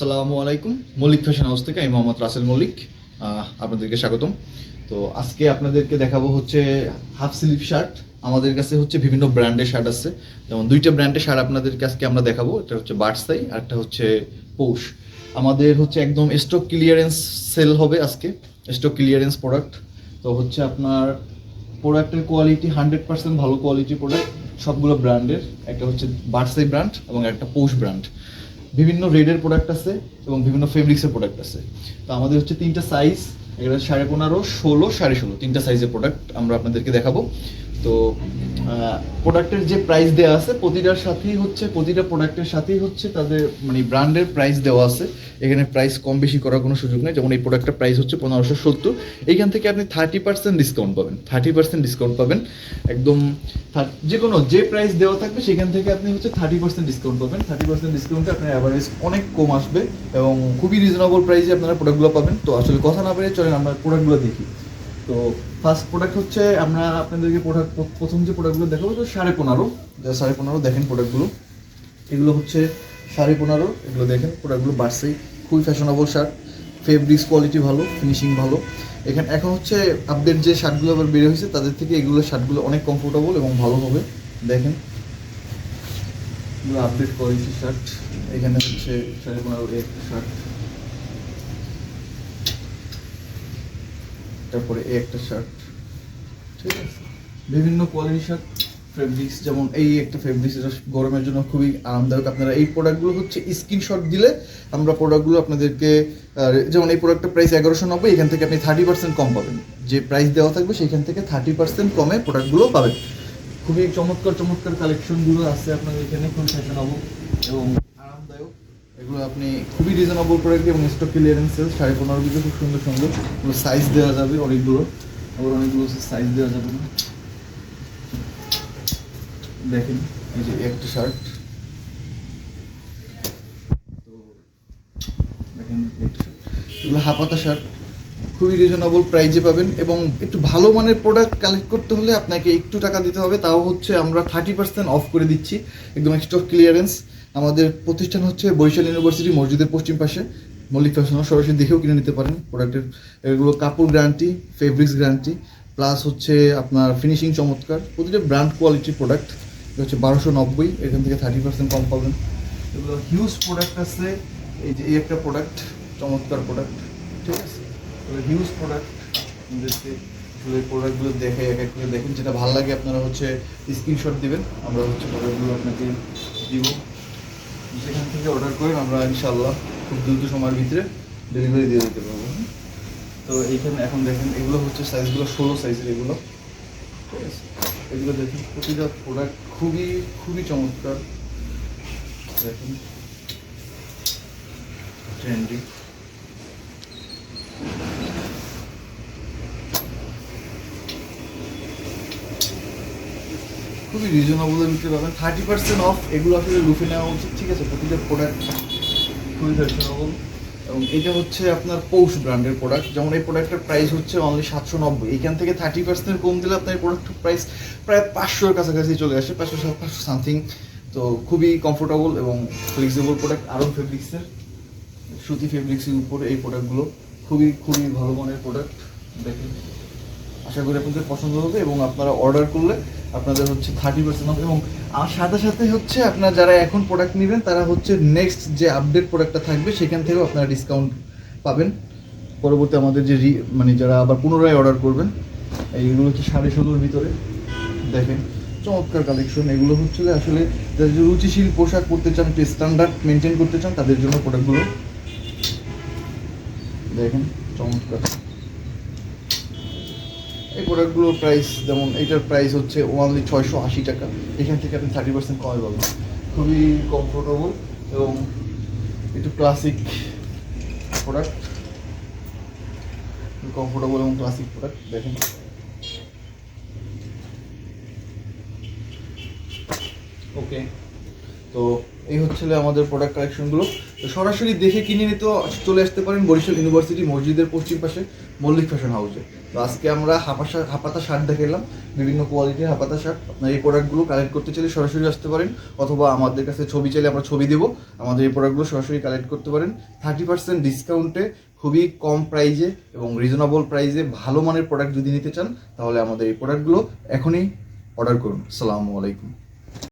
সালামু আলাইকুম। Mallick fashion house থেকে আমি মোহাম্মদ রাসেল মল্লিক। আপনাদেরকে স্বাগতম। তো আজকে আপনাদেরকে দেখাবো হচ্ছে হাফ স্লিভ শার্ট। আমাদের কাছে হচ্ছে বিভিন্ন ব্র্যান্ডের শার্ট আছে। যেমন দুইটা ব্র্যান্ডের শার্ট আপনাদেরকে আজকে আমরা দেখাবো। একটা হচ্ছে বার্সাই, আর একটা হচ্ছে পৌষ। আমাদের হচ্ছে একদম স্টক ক্লিয়ারেন্স সেল হবে আজকে স্টক ক্লিয়ারেন্স প্রোডাক্ট তো হচ্ছে আপনার প্রোডাক্টের কোয়ালিটি হান্ড্রেড পার্সেন্ট ভালো কোয়ালিটি প্রোডাক্ট সবগুলো ব্র্যান্ডের। একটা হচ্ছে বার্সাই ব্র্যান্ড এবং একটা পৌষ ব্র্যান্ড বিভিন্ন রেডের প্রোডাক্ট আছে এবং বিভিন্ন ফেব্রিক্সের প্রোডাক্ট আছে। তো আমাদের হচ্ছে তিনটা সাইজ সাড়ে পনেরো, ষোলো, সাড়ে ষোলো। তিনটা সাইজের প্রোডাক্ট আমরা আপনাদেরকে দেখাবো। তো প্রোডাক্টের যে প্রাইস দেওয়া আছে, প্রতিটার সাথেই হচ্ছে, প্রতিটা প্রোডাক্টের সাথেই হচ্ছে তাদের মানে ব্র্যান্ডের প্রাইস দেওয়া আছে। এখানে প্রাইস কম বেশি করার কোনো সুযোগ নেই। যেমন এই প্রোডাক্টের প্রাইস হচ্ছে পনেরোশো সত্তর। এইখান থেকে আপনি থার্টি পার্সেন্ট ডিসকাউন্ট পাবেন। থার্টি পার্সেন্ট ডিসকাউন্ট পাবেন। একদম যে কোনো যে প্রাইস দেওয়া থাকবে, সেখান থেকে আপনি হচ্ছে থার্টি পার্সেন্ট ডিসকাউন্ট পাবেন। থার্টি পার্সেন্ট ডিসকাউন্টে আপনার অ্যাভারেজ অনেক কম আসবে এবং খুবই রিজনেবল প্রাইসে আপনারা প্রোডাক্টগুলো পাবেন। তো আসলে কথা না পেরে চলেন, আমরা প্রোডাক্টগুলো দেখি। তো ফার্স্ট প্রোডাক্ট হচ্ছে আমরা আপনাদেরকে প্রোডাক্ট প্রথম যে প্রোডাক্টগুলো দেখাবো তো সাড়ে পনেরো। যা সাড়ে পনেরো, দেখেন প্রোডাক্টগুলো এগুলো হচ্ছে সাড়ে পনেরো, এগুলো দেখেন প্রোডাক্টগুলো বাড়ছেই খুবই ফ্যাশনেবল শার্ট ফেব্রিক্স কোয়ালিটি ভালো ফিনিশিং ভালো। এখানে, এখন হচ্ছে আপডেট যে শার্টগুলো আবার বের হয়েছে, তাদের থেকে এগুলো শার্টগুলো অনেক কমফোর্টেবল এবং ভালো হবে। দেখেন। এগুলো আপডেট কোয়ালিটি শার্ট এখানে হচ্ছে সাড়ে পনেরো একটা শার্ট তারপরে এই একটা শার্ট ঠিক আছে? বিভিন্ন কোয়ালিটি শার্ট ফেব্রিক্স যেমন এই একটা ফেব্রিক্স এটা গরমের জন্য খুবই আরামদায়ক। আপনারা এই প্রোডাক্টগুলো হচ্ছে স্ক্রিনশট দিলে আমরা প্রোডাক্টগুলো আপনাদেরকে যেমন এই প্রোডাক্টের প্রাইস এগারোশো নব্বই এখান থেকে আপনি থার্টি পার্সেন্ট কম পাবেন। যে প্রাইস দেওয়া থাকবে সেখান থেকে থার্টি পার্সেন্ট কমে প্রোডাক্টগুলো পাবেন। খুবই চমৎকার চমৎকার কালেকশনগুলো আছে আপনাদের এখানে। খুবই ফ্যাশনেবল এবং এগুলো আপনি খুবই রিজনেবল প্রোডাক্ট এবং স্টক ক্লিয়ারেন্স সেল সাড়ে পনেরো দিকে খুব সুন্দর সুন্দর। এগুলো সাইজ দেওয়া যাবে অনেকগুলো আবার অনেকগুলো সাইজ দেওয়া যাবে না। দেখেন, এই যে একটা শার্ট তো দেখেন এগুলো হাফাতা শার্ট খুবই রিজনেবল প্রাইজে পাবেন এবং একটু ভালো মানের প্রোডাক্ট কালেক্ট করতে হলে আপনাকে একটু টাকা দিতে হবে। তাও হচ্ছে আমরা থার্টি পার্সেন্ট অফ করে দিচ্ছি। একদম স্টক ক্লিয়ারেন্স আমাদের প্রতিষ্ঠান হচ্ছে বরিশাল ইউনিভার্সিটি মসজিদের পশ্চিম পাশে। মল্লিক ফ্যাশন সরাসরি দেখেও কিনে নিতে পারেন প্রোডাক্টের। এগুলো কাপড় গ্যারান্টি, ফেব্রিক্স গ্যারান্টি, প্লাস হচ্ছে আপনার ফিনিশিং চমৎকার। প্রতিটা ব্র্যান্ড কোয়ালিটির প্রোডাক্ট হচ্ছে বারোশো নব্বই, এখান থেকে থার্টি পার্সেন্ট কম পাবেন। এগুলো হিউজ প্রোডাক্ট আছে, এই যে এই একটা প্রোডাক্ট চমৎকার প্রোডাক্ট ঠিক আছে? হিউজ প্রোডাক্ট আমাদেরকে প্রোডাক্টগুলো দেখে এক এক করে দেখেন। যেটা ভালো লাগে আপনারা হচ্ছে স্ক্রিনশট দিবেন, আমরা হচ্ছে প্রোডাক্টগুলো আপনাকে দিব। যেখান থেকে অর্ডার করে আমরা ইনশাল্লাহ খুব দ্রুত সময়ের ভিতরে ডেলিভারি দিয়ে দিতে পারব। তো এইখানে এখন দেখেন, এগুলো হচ্ছে সাইজগুলো ষোলো সাইজের এগুলো। ঠিক আছে? এগুলো দেখুন, প্রতিটা প্রোডাক্ট খুবই খুবই চমৎকার। দেখেন। ট্রেন্ডি খুবই রিজনেবলের ভিতরে পাবেন থার্টি পার্সেন্ট অফ এগুলো আসলে লুফে নেওয়া উচিত, ঠিক আছে? প্রতিটা প্রোডাক্ট খুবই ফ্যাশনেবল এবং এটা হচ্ছে আপনার পৌষ ব্র্যান্ডের প্রোডাক্ট যেমন এই প্রোডাক্টের প্রাইস হচ্ছে অনলি সাতশো নব্বই। এখান থেকে থার্টি পার্সেন্ট কম দিলে আপনার এই প্রোডাক্টের প্রাইস প্রায় পাঁচশোর কাছাকাছি চলে আসে, পাঁচশো সাত, পাঁচশো সামথিং তো খুবই কমফোর্টেবল এবং ফ্লেক্সিবল প্রোডাক্ট আরও ফেব্রিক্সের সুতি ফেব্রিক্সের উপরে এই প্রোডাক্টগুলো খুবই খুবই ভালো মানের প্রোডাক্ট দেখেন। আশা করি আপনাদের পছন্দ হবে এবং আপনারা অর্ডার করলে আপনাদের হচ্ছে থার্টি পার্সেন্ট অফ এবং আর সাথে সাথে হচ্ছে আপনারা যারা এখন প্রোডাক্ট নেবেন, তারা হচ্ছে নেক্সট যে আপডেট প্রোডাক্টটা থাকবে, সেখান থেকেও আপনারা ডিসকাউন্ট পাবেন। পরবর্তী আমাদের যে মানে যারা আবার পুনরায় অর্ডার করবেন, এইগুলো হচ্ছে সাড়ে ষোলোর ভিতরে। দেখেন, চমৎকার কালেকশন এগুলো হচ্ছে আসলে যারা যে রুচিশীল পোশাক পরতে চান, একটু স্ট্যান্ডার্ড মেনটেন করতে চান, তাদের জন্য প্রোডাক্টগুলো দেখেন, চমৎকার। এই প্রোডাক্টগুলোর প্রাইস যেমন এইটার প্রাইস হচ্ছে ওনলি ছয়শো আশি টাকা। এখান থেকে আপনি থার্টি পার্সেন্ট কমে পাবেন। খুবই কমফোর্টেবল এবং একটু ক্লাসিক প্রোডাক্ট কমফোর্টেবল এবং ক্লাসিক প্রোডাক্ট দেখেন। ওকে তো এই হচ্ছে আমাদের প্রোডাক্ট কালেকশনগুলো তো সরাসরি দেখে কিনে নিতে চলে আসতে পারেন বরিশাল ইউনিভার্সিটি মসজিদের পশ্চিম পাশে মল্লিক ফ্যাশন হাউসে তো আজকে আমরা হাপা শার্ট হাপাতা শার্ট দেখালাম বিভিন্ন কোয়ালিটির হাপাতা শার্ট। আপনার এই প্রোডাক্টগুলো কালেক্ট করতে চাইলে সরাসরি আসতে পারেন, অথবা আমাদের কাছে ছবি চাইলে আমরা ছবি দেবো। আমাদের এই প্রোডাক্টগুলো সরাসরি কালেক্ট করতে পারেন। থার্টি পার্সেন্ট ডিসকাউন্টে খুবই কম প্রাইজে এবং রিজনেবল প্রাইজে ভালো মানের প্রোডাক্ট যদি নিতে চান, তাহলে আমাদের এই প্রোডাক্টগুলো এখনই অর্ডার করুন। আসসালামু আলাইকুম।